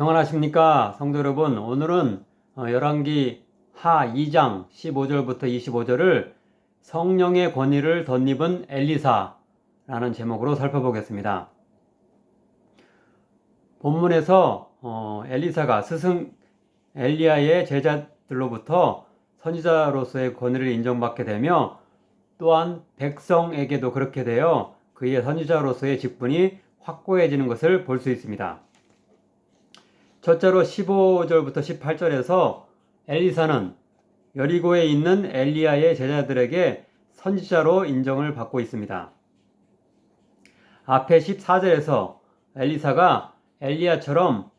평안하십니까 성도 여러분 오늘은 어, 열왕기 하 2장 15절부터 25절을 성령의 권위를 덧입은 엘리사라는 제목으로 살펴보겠습니다. 본문에서 어, 엘리사가 스승 엘리야의 제자들로부터 선지자로서의 권위를 인정받게 되며 또한 백성에게도 그렇게 되어 그의 선지자로서의 직분이 확고해지는 것을 볼 수 있습니다. 첫째로 15절부터 18절에서 엘리사는 여리고에 있는 엘리야의 제자들에게 선지자로 인정을 받고 있습니다. 앞에 14절에서 엘리사가 엘리야처럼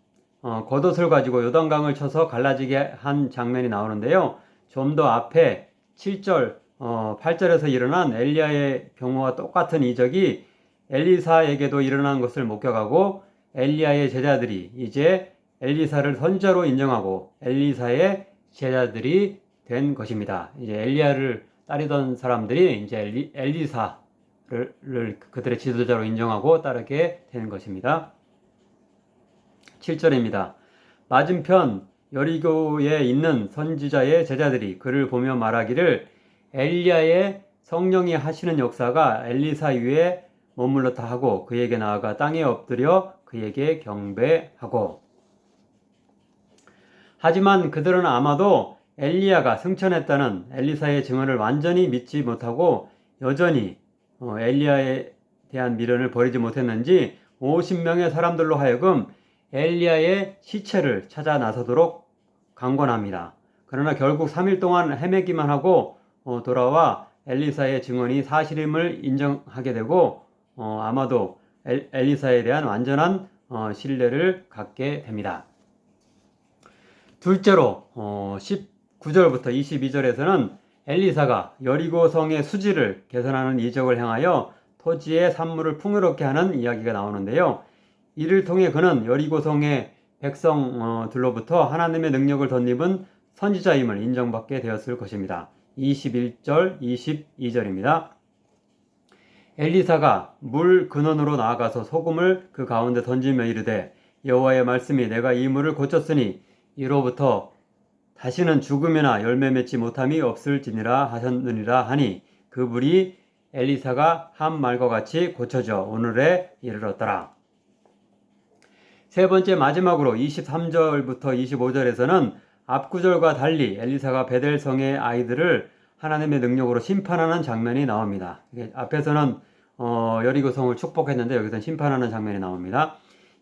어, 겉옷을 가지고 요단강을 쳐서 갈라지게 한 장면이 나오는데요. 좀 더 앞에 7절, 어, 8절에서 일어난 엘리야의 경우와 똑같은 이적이 엘리사에게도 일어난 것을 목격하고 엘리야의 제자들이 이제 엘리사를 선자로 인정하고 엘리사의 제자들이 된 것입니다. 이제 엘리야를 따르던 사람들이 이제 엘리, 엘리사를 그들의 지도자로 인정하고 따르게 되는 것입니다. 7절입니다. 맞은편 여리고에 있는 선지자의 제자들이 그를 보며 말하기를 엘리야의 성령이 하시는 역사가 엘리사 위에 머물렀다 하고 그에게 나아가 땅에 엎드려 그에게 경배하고 하지만 그들은 아마도 엘리야가 승천했다는 엘리사의 증언을 완전히 믿지 못하고 여전히 어, 엘리야에 대한 미련을 버리지 못했는지 50명의 사람들로 하여금 엘리야의 시체를 찾아 나서도록 강권합니다. 그러나 결국 3일 동안 헤매기만 하고 어, 돌아와 엘리사의 증언이 사실임을 인정하게 되고 어, 아마도 엘, 리사에 대한 완전한 어, 신뢰를 갖게 됩니다. 둘째로 어, 19절부터 22절에서는 엘리사가 여리고 성의 수지를 개선하는 이적을 행하여 토지의 산물을 풍요롭게 하는 이야기가 나오는데요. 이를 통해 그는 여리고 성의 백성들로부터 하나님의 능력을 덧입은 선지자임을 인정받게 되었을 것입니다. 21절, 22절입니다. 엘리사가 물 근원으로 나아가서 소금을 그 가운데 던지며 이르되 여호와의 말씀이 내가 이 물을 고쳤으니 이로부터 다시는 죽음이나 열매 맺지 못함이 없을지니라 하셨느니라 하니 그 물이 엘리사가 한 말과 같이 고쳐져 오늘에 이르렀더라. 세 번째 마지막으로 23절부터 25절에서는 앞구절과 달리 엘리사가 베델성의 아이들을 하나님의 능력으로 심판하는 장면이 나옵니다. 앞에서는 어, 여리고성을 축복했는데 여기서는 심판하는 장면이 나옵니다.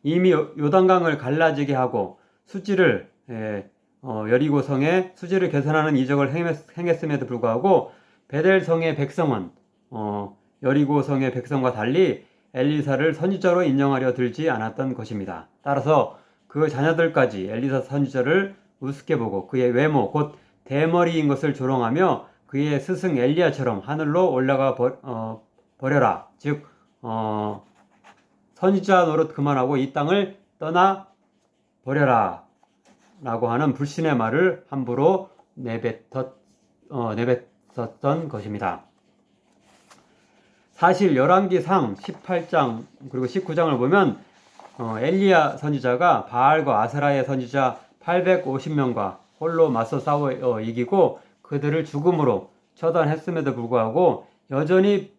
이미 요단강을 갈라지게 하고 수지를 예, 어, 여리고성의 수지를 개선하는 이적을 행했, 음에도 불구하고 베델성의 백성은 어, 여리고성의 백성과 달리 엘리사를 선지자로 인정하려 들지 않았던 것입니다. 따라서 그 자녀들까지 엘리사 선지자를 우습게 보고 그의 외모 곧 대머리인 것을 조롱하며 그의 스승 엘리야처럼 하늘로 올라가 버, 어, 버려라. 즉 어, 선지자 노릇 그만하고 이 땅을 떠나 버려라. 라고 하는 불신의 말을 함부로 내뱉었, 어, 내뱉었던 것입니다. 사실 열왕기상 18장 그리고 19장을 보면 어, 엘리야 선지자가 바알과 아스라의 선지자 850명과 홀로 맞서 싸워 어, 이기고 그들을 죽음으로 처단했음에도 불구하고 여전히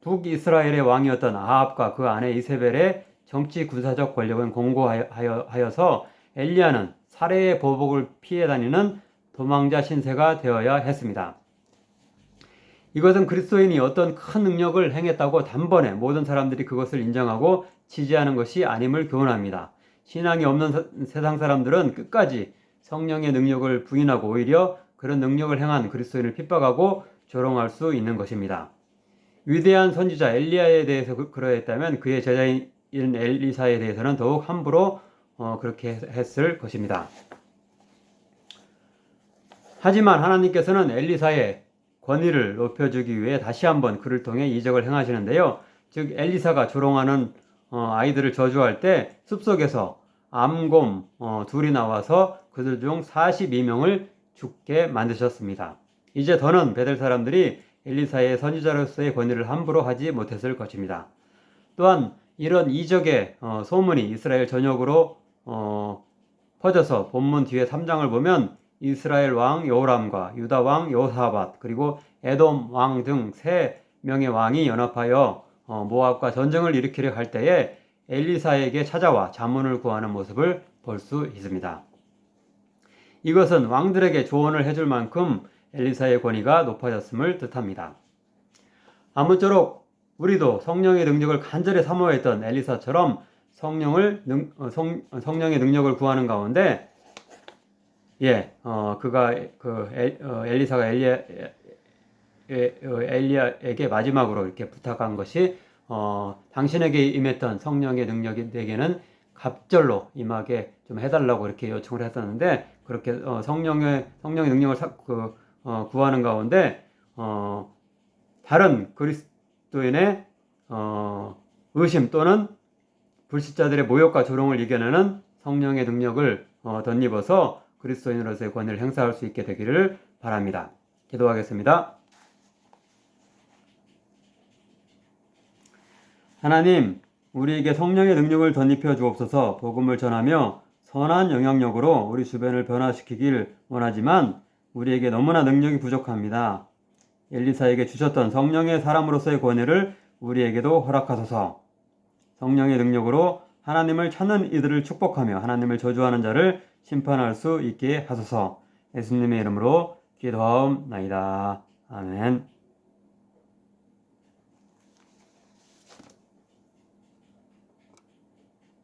북이스라엘의 왕이었던 아합과 그 아내 이세벨의 정치 군사적 권력은 공고하여서 엘리야는 살해의 보복을 피해 다니는 도망자 신세가 되어야 했습니다. 이것은 그리스도인이 어떤 큰 능력을 행했다고 단번에 모든 사람들이 그것을 인정하고 지지하는 것이 아님을 교훈합니다. 신앙이 없는 세상 사람들은 끝까지 성령의 능력을 부인하고 오히려 그런 능력을 행한 그리스도인을 핍박하고 조롱할 수 있는 것입니다. 위대한 선지자 엘리야에 대해서 그, 그러했다면 그의 제자인 엘리사에 대해서는 더욱 함부로 어, 그렇게 했을 것입니다. 하지만 하나님께서는 엘리사의 권위를 높여주기 위해 다시 한번 그를 통해 이적을 행하시는데요. 즉 엘리사가 조롱하는 어, 아이들을 저주할 때 숲속에서 암곰 어, 둘이 나와서 그들 중 42명을 죽게 만드셨습니다. 이제 더는 베델 사람들이 엘리사의 선지자로서의 권위를 함부로 하지 못했을 것입니다. 또한 이런 이적의 어, 소문이 이스라엘 전역으로 어, 퍼져서 본문 뒤에 3장을 보면 이스라엘 왕 여호람과 유다 왕 여호사밧 그리고 에돔 왕 등 세 명의 왕이 연합하여 어, 모압과 전쟁을 일으키려 할 때에 엘리사에게 찾아와 자문을 구하는 모습을 볼 수 있습니다. 이것은 왕들에게 조언을 해줄 만큼 엘리사의 권위가 높아졌음을 뜻합니다. 아무쪼록 우리도 성령의 능력을 간절히 사모했던 엘리사처럼 성령을 능, 어, 성, 어, 성령의 능력을 구하는 가운데 예, 어, 그가 그 엘, 어, 엘리사가 엘리야 에, 어, 엘리야에게 마지막으로 이렇게 부탁한 것이 어, 당신에게 임했던 성령의 능력이 내게는 갑절로 임하게 좀 해달라고 이렇게 요청을 했었는데 그렇게 어, 성령의 성령의 능력을 사, 그, 어, 구하는 가운데 어, 다른 그리스도인의 어, 의심 또는 불신자들의 모욕과 조롱을 이겨내는 성령의 능력을 어, 덧입어서 그리스도인으로서의 권위를 행사할 수 있게 되기를 바랍니다. 기도하겠습니다. 하나님, 우리에게 성령의 능력을 덧입혀 주옵소서 복음을 전하며 선한 영향력으로 우리 주변을 변화시키길 원하지만 우리에게 너무나 능력이 부족합니다. 엘리사에게 주셨던 성령의 사람으로서의 권위를 우리에게도 허락하소서. 성령의 능력으로 하나님을 찾는 이들을 축복하며 하나님을 저주하는 자를 심판할 수 있게 하소서. 예수님의 이름으로 기도하옵나이다. 아멘.